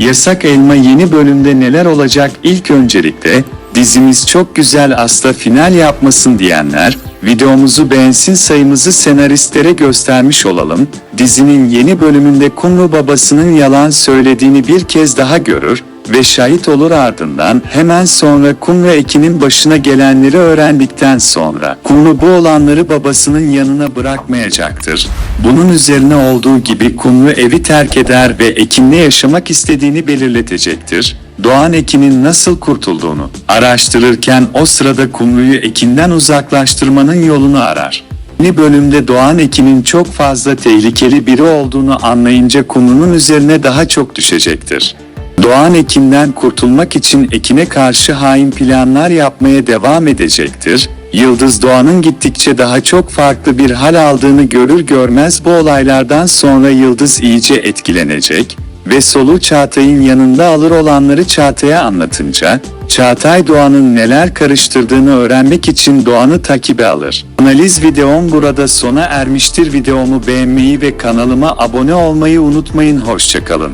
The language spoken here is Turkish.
Yasak Elma yeni bölümde neler olacak ilk öncelikle dizimiz çok güzel asla final yapmasın diyenler videomuzu beğensin sayımızı senaristlere göstermiş olalım. Dizinin yeni bölümünde Kumru babasının yalan söylediğini bir kez daha görür ve şahit olur ardından hemen sonra Kumru Ekin'in başına gelenleri öğrendikten sonra Kumru bu olanları babasının yanına bırakmayacaktır. Bunun üzerine olduğu gibi Kumru evi terk eder ve Ekin'le yaşamak istediğini belirletecektir. Doğan Ekin'in nasıl kurtulduğunu araştırırken o sırada Kumru'yu Ekin'den uzaklaştırmanın yolunu arar. Yeni bölümde Doğan Ekin'in çok fazla tehlikeli biri olduğunu anlayınca Kumru'nun üzerine daha çok düşecektir. Doğan Ekin'den kurtulmak için Ekin'e karşı hain planlar yapmaya devam edecektir. Yıldız Doğan'ın gittikçe daha çok farklı bir hal aldığını görür görmez bu olaylardan sonra Yıldız iyice etkilenecek ve soluğu Çağatay'ın yanında alır olanları Çağatay'a anlatınca, Çağatay Doğan'ın neler karıştırdığını öğrenmek için Doğan'ı takibe alır. Analiz videom burada sona ermiştir. Videomu beğenmeyi ve kanalıma abone olmayı unutmayın. Hoşçakalın.